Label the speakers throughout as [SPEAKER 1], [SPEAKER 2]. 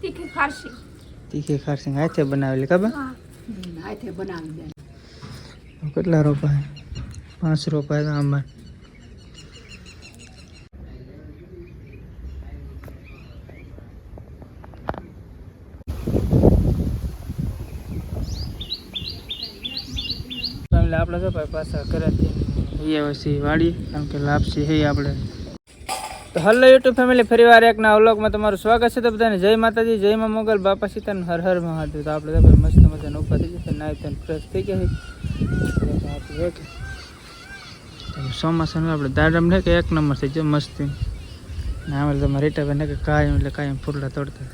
[SPEAKER 1] તીખી ખારશી
[SPEAKER 2] તીખી ખારસિંગ હાથે બનાવેલી ખબર
[SPEAKER 1] હા
[SPEAKER 3] હાથે બનાવી દે
[SPEAKER 2] કેટલા રોપાય પાંચ રોપાય તો આંબા એટલે આપણે તો ભાઈ પાછા ઘરેથી એ વસ્તી વાળી કારણ કે લાપસી હે આપણે તો હલો યુટ્યુબ ફેમિલી ફરી વાર એક ના અવલોકમાં તમારું સ્વાગત છે તો બધાને જય માતાજી, જય માં મોગલ, બાપા સીતાનું હર હર મહાદેવ. તો આપણે મસ્ત મજાનું ઉપર થઈ જશે નાઈ તને ફ્રેશ થઈ ગયા ચોમાસાનું આપણે દાડમ ને કે એક નંબર થઈ જાય મસ્તી. ના આમાં તમારે રીટા બેન કે કાયમ એટલે કાયમ ફૂરલા તોડતા.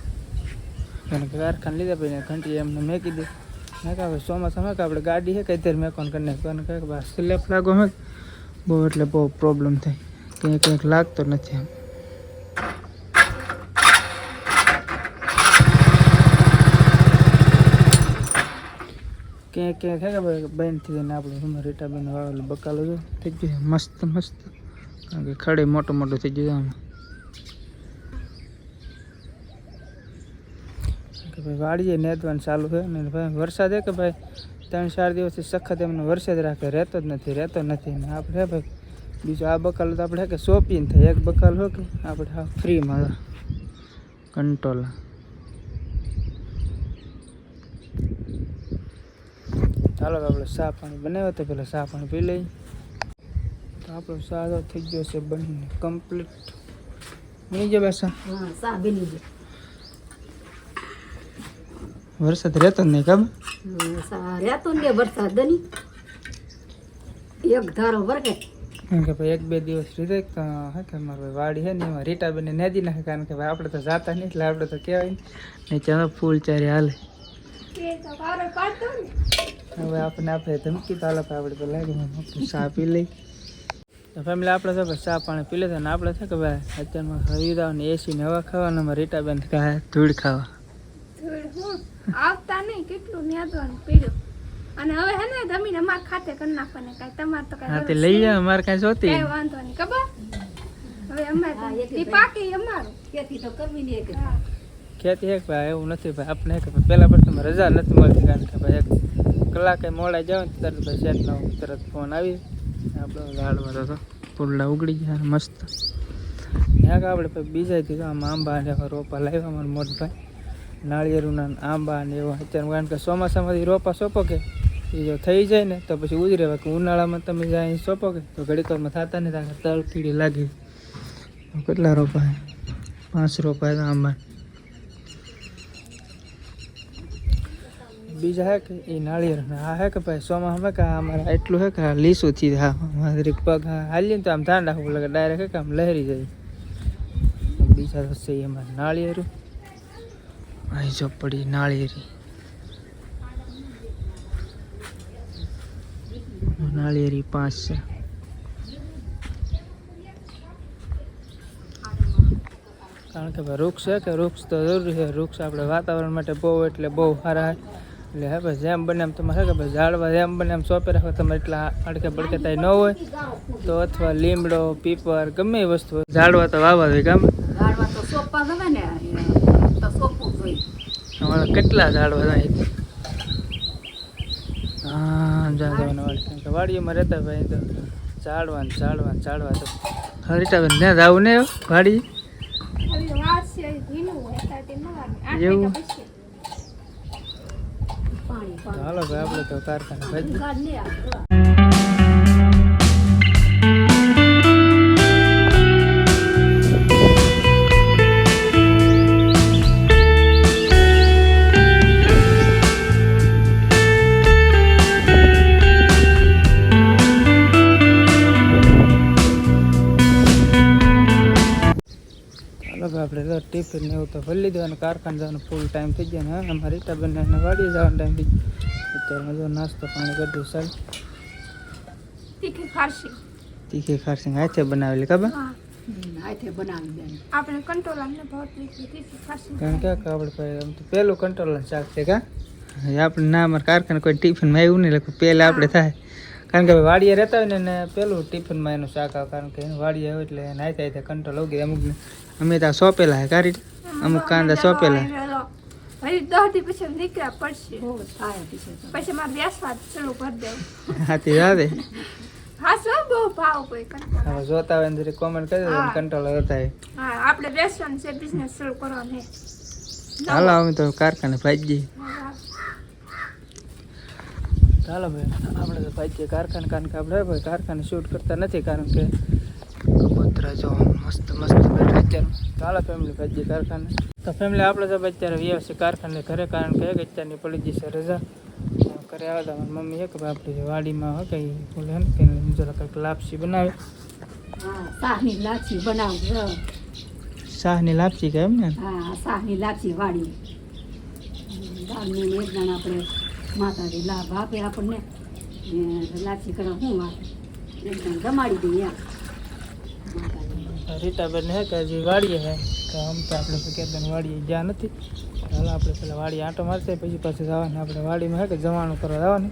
[SPEAKER 2] એને કારખાને લીધા પછી ઘંટી એમને મેકી દે. મેં કહે ભાઈ ચોમાસામાં કે આપણે ગાડી છે કે અત્યારે કોણ કરી નાખ્યું અને કહે બસ સ્લેપ લાગો મેં બહુ એટલે બહુ પ્રોબ્લેમ થાય. ક્યાંક ક્યાંક લાગતો નથી આમ ક્યાંક ક્યાંક હે કે બેન થઈ જાય ને આપણે શું રીટા બેન વાવેલું બકાલો જો થઈ ગયું મસ્ત મસ્ત. કારણ કે ખડે મોટું મોટું થઈ ગયો આમ. કે ભાઈ વાડીએ નેદવાનું ચાલુ છે. ને ભાઈ વરસાદ છે કે ભાઈ, ત્રણ ચાર દિવસથી સખત એમને વરસાદ રાખે, રહેતો જ નથી, રહેતો નથી. ને આપણે હે ભાઈ બીજું આ બકાલ તો આપણે કે શોપિંગ થાય. એક બકાલ હો કે આપણે ફ્રીમાં કંટ્રોલ. ચાલો આપણે ચા પાણી બનાવ્યો તો પેલા ચા પાણી પી લઈ તો આપણો સાદો થઈ ગયો છે બની કમ્પ્લીટ બની જાય બસ?
[SPEAKER 3] સા બની
[SPEAKER 2] વરસાદ રહેતો નહીં ખબર?
[SPEAKER 3] રહેતો નહીં વરસાદ એક ધારો વરગે
[SPEAKER 2] કારણ કે ભાઈ એક બે દિવસ રીતે હા કે મારી ભાઈ વાડી છે ને એમાં રીટા બેને નેદી નાખે કારણ કે ભાઈ આપણે તો જાતા નહીં એટલે આપણે તો કહેવાય નહીં. ને ચાલો ફૂલ ચારે હાલે. હવે આપણે આપણે ધમકી તો હાલે આપણે તો લાગે ચા પી લઈ તો ફેમિલી આપણે તો ભાઈ ચા પાણી પી લેતા ને આપણે છે કે ભાઈ અત્યારમાં હરિદા ને એસી ને હવા ખાવાના રીટાબેન ધૂળ ખાવા.
[SPEAKER 1] આવતા નહીં કેટલું ન્યાદવાનું પીડ્યું? અને હવે હે ને જમીન અમાર ખાતે કરી નાખવાને કાંઈ. તમાર તો
[SPEAKER 2] હા તે લઈ જાય અમારે કાંઈ જોતી
[SPEAKER 1] કાંઈ વાંધો નહીં ખબર? હવે અમારે ઈ પાકી અમારું.
[SPEAKER 3] ખેતી તો કરવી નહીં કે
[SPEAKER 2] ખેતી એક ભાઈ એવું નથી ભાઈ આપણે કે ભાઈ. પહેલા પ્રથમ રજા નથી મળતી કારણ કે ભાઈ એક કલાકે મોડા જાવ ને તરત ભાઈ શેઠનો તરત ફોન આવી. આપણો ઝાડમાં તો પુરલા ઉગડી ગયા મસ્ત. ત્યાં કે આપણે બીજા થી આમ આંબા ને રોપા લાવ્યા અમારા મોટભાઈ નાળિયેરુના આંબા ને એવા. અત્યારે કારણ કે ચોમાસામાંથી રોપા સોંપો કે? એ જો થઈ જાય ને, તો પછી ઉજરે બાકી ઉનાળામાં તમે જાય સોંપો કે, તો ઘડીકરમાં થતા નહીં ત્યાં તળ કીડી લાગી. કેટલા રોપા પાંચ રોપા આમાં. બીજા હે કે એ નાળિયેર. આ હે કે ભાઈ, સોમાં હમે કે અમારે એટલું હે કે લીસું થી હા પગ હાલીએ ને તો આમ ધ્યાન રાખવું લાગે ડાયરેક્ટ કે આમ લહેરી જાય. બીજા તો છે એ અમારે નાળિયેરું. અહીં જો પડી નાળિયેરી. નાળિયેરી પાંચ છે કારણ કે ભાઈ વૃક્ષ છે કે વૃક્ષ તો જરૂરી છે. વૃક્ષ આપણે વાતાવરણ માટે બહુ એટલે બહુ સારા છે. એટલે હવે જેમ બને એમ તમારે કે ભાઈ ઝાડવા જેમ બને એમ સોંપી રાખો. તમે એટલા અડકે બડકે થાય ન હોય તો અથવા લીમડો પીપર ગમે એ વસ્તુ ઝાડવા તો વાવા જોઈએ ગામ.
[SPEAKER 3] ગાડવા તો સોપવા ગમે ને તો સોપવું જોઈએ.
[SPEAKER 2] અમારા કેટલા ઝાડવા થાય હા ઝાડવાના વાડી કારણ રહેતા ભાઈ તો ઝાડવા ને ઝાડવા તો હરીટાબેન ત્યાં જવું ને વાડી? એવું? હાલો આપણે તો કારખાને ભાઈ ટિફિન ને એવું તો ભરી લીધું અને કારખાને જવાનો ફૂલ ટાઈમ થઈ ગયો ને અમારે અમારી રીટાબેન એને વાડીએ જવાનો ટાઈમ થઈ ગયો. અત્યારે જો નાસ્તો પાણી કરી દઉં સાહેબ
[SPEAKER 1] તીખી ખારસી.
[SPEAKER 2] તીખી ખારસી હાથે બનાવેલી ખબર?
[SPEAKER 1] આપણે કંટ્રોલ
[SPEAKER 2] કારણ કે આપણે આમ તો પહેલું કંટ્રોલ શાક છે કા? આપણે ના અમારે કારખાને કોઈ ટિફિનમાં આવ્યું નહીં એટલે પહેલાં આપણે થાય. કારણ કે ભાઈ વાડીએ રહેતા હોય ને પેલું ટિફિનમાં એનું શાક આવે કારણ કે વાડીએ હોય એટલે હાથે કંટ્રોલ ઉગી અમુક અમે ત્યાં સોંપેલા હે કારી અમુક કાંદા સોંપેલા. જોતા હોય ને કોમેન્ટ કરી દો. કંટ્રોલ થાય.
[SPEAKER 1] હા આપણે બેસવાનું છે બિઝનેસ શરૂ કરવાનો
[SPEAKER 2] હાલો અમે તો કારખાને ભાઈ જઈએ ચાલો ભાઈ આપણે તો ભાઈ કારખાને કારણ કે આપણે ભાઈ કારખાને શૂટ કરતા નથી કારણ કે કબૂતરા જો મસ્ત મસ્ત બેઠા અત્યારે. ચાલો ફેમિલી ભાઈ જઈએ કારખાને. તો ફેમિલી આપણે તો અત્યારે વ્યવ છે કારખાને ઘરે કારણ કે એક અત્યારની પડી ગઈ છે રજા. ઘરે આવ્યા હતા. મારી મમ્મી એક કે ભાઈ આપણી વાડીમાં હોય કંઈ બોલે ને કંઈ જરા કંઈક લાપસી બનાવે.
[SPEAKER 3] હા શાહની લાપસી બનાવું
[SPEAKER 2] શાહની લાપસી કે એમ ને
[SPEAKER 3] હા શાહની લાપસી વાડી. દાળની ને આપણે માતાજી લાભ આપે આપણને. લાપસી કરવા શું વાત એકદમ જમાડી દઈએ. માતાજી
[SPEAKER 2] હે કે હજી વાડીએ હે? તો આમ તો આપણે સુકેતન વાડીએ જ્યાં નથી. ચાલો આપણે પેલા વાડી આંટો મારશે, પછી પાછું જવાનું. આપણે વાડીમાં હે કે જવાનું કરવા જવાનું.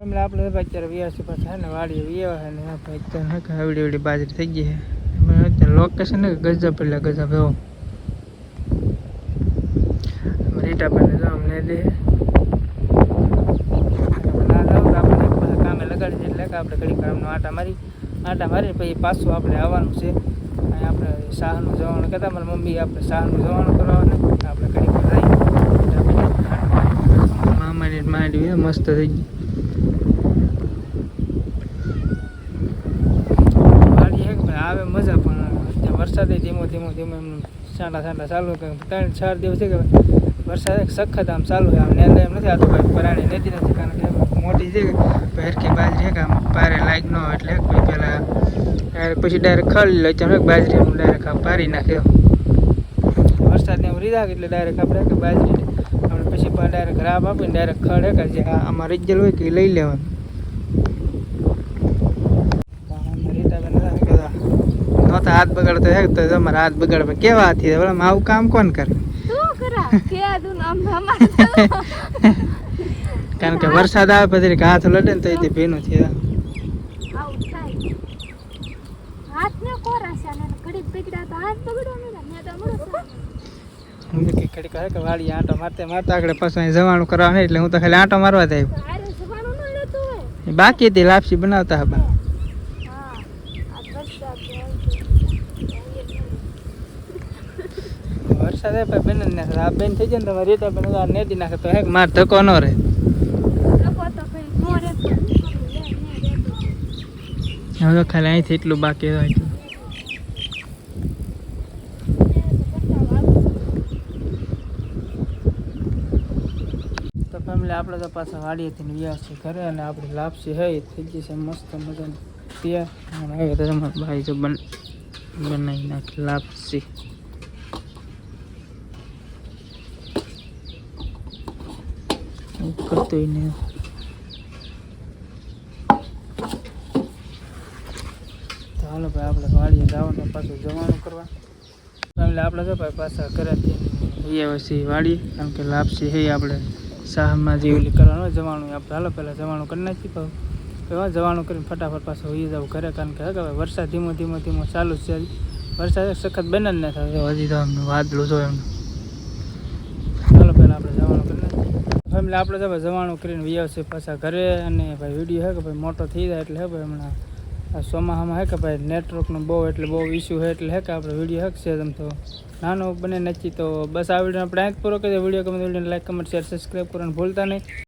[SPEAKER 2] એટલે આપણે અત્યારે વ્યાસી પાછા હે ને, વાડીએ વ્યાવા હે ને અત્યારે હે કે આવડી આવડી બાજરી થઈ ગઈ હે. અત્યારે લોકેશન હે કે ગજબ એટલે ગજબ એવો રીટાબેન જો અમને દે. કામે લગાડી એટલે કે આપણે ઘડીક આમનો આટા મારી આટા મારી પછી પાછું આપણે આવવાનું છે. આપણે શાહનું જવાનું કહેતા મારી મમ્મી આપણે શાહનું જવાનું કરવાનું આપણે જઈએ મામાની માંડવી મસ્ત થઈ ભાઈ, આવે મજા, પણ વરસાદ ધીમો ધીમો ધીમો, એમ છાંટા છાંટા ચાલુ કે ત્રણ, ચાર દિવસ કે વરસાદ સખત આમ ચાલુ આમ નેંદા એમ નથી આવતું ભાઈ પરાણી નથી નથી, કારણ કે મોટી છે કે પહેરખી બાજરી છે કે, આમ પારે લાઈક ન હોય એટલે કોઈ પહેલાં પછી ડાયરેક્ટ ખાલી લે ચાલો બાજરી એમ ડાયરેક્ટ આમ પારી નાખ્યો વરસાદને એમ રીધા એટલે ડાયરેક્ટ આપણે કે બાજરી આપણે પછી પણ ડાયરેક્ટ રાબ આપીને ડાયરેક્ટ ખડ કે જે આ- આમાં રિજલ હોય કે એ લઈ લેવાનું. નહોતા હાથ બગાડતો હે તો તમારા હાથ બગાડવા કેવા હાથી હવે આવું કામ કોણ કરે?
[SPEAKER 1] તું આ તું.
[SPEAKER 2] કારણ કે વરસાદ આવે પછી હાથ લડે ને તો એથી ભીનું થઈ જાય.
[SPEAKER 1] આવું થાય હાથ ને કોરા છે અને ઘડી પીકડા તો હાથ બગડો મેં તો મળો
[SPEAKER 2] હું તો કઈ ઘડીક કે વાળી આંટો મારતે મારતા આગળ પાછું અહીં જવાનું કરવાનું એટલે હું તો ખાલી આંટો મારવા
[SPEAKER 1] હોય
[SPEAKER 2] બાકી હતી લાપસી બનાવતા હા બા
[SPEAKER 1] વરસાદ
[SPEAKER 2] આવે બેન ને આ બેન થઈ જાય ને તમારે રીતા બેન આ નેદી નાખે તો હે માર ધક્કો ન રહે. હવે ખાલી અહીંથી એટલું બાકી હોય. ફેમિલી આપણે તો પાછા વાડીએથી વ્યાસ છે ઘરે અને આપણી લાપસી હે થઈ ગઈ છે મસ્ત મજાની તૈયાર. અને હવે ભાઈ જો બન, બનાવી નાખી લાપસી. કરતું તો હાલો ભાઈ, આપણે વાડીએ જવાનું પાછું જવાનું કરવા. એટલે આપણે તો ભાઈ પાછા ઘરેથી એ પછી કારણ કે લાપસી હે આપણે શાહમાં જે ઓલી કરવાનું હોય, જવાનું આપણે હાલો પહેલાં જવાનું કરી નાખી કહું એવા જવાનું કરીને ફટાફટ પાછું હોઈ જાવ ઘરે, કારણ કે હવે વરસાદ ધીમો ધીમો ધીમો ચાલુ છે વરસાદ સખત બને જ ન થાય હજી તો આમ વાદળું જો એમ. ચાલો પહેલાં આપણે જવાનું કરી નાખીએ. ફેમિલી, આપણે તો જવાનું કરીને વ્યાવ પાછા ઘરે અને ભાઈ વીડિયો હે કે ભાઈ મોટો થઈ જાય એટલે હે ભાઈ હમણાં આ ચોમાસામાં હે કે ભાઈ નેટવર્કનો બહુ એટલે બહુ ઇસ્યુ છે એટલે હે કે આપણે વીડિયો હક છે તેમ તો. નાનો બને નથી તો બસ આ વીડિયો આપણે આંક પૂરો કરીએ. વીડિયો ગમે video like comment share subscribe કરવાનું ભૂલતા નહીં.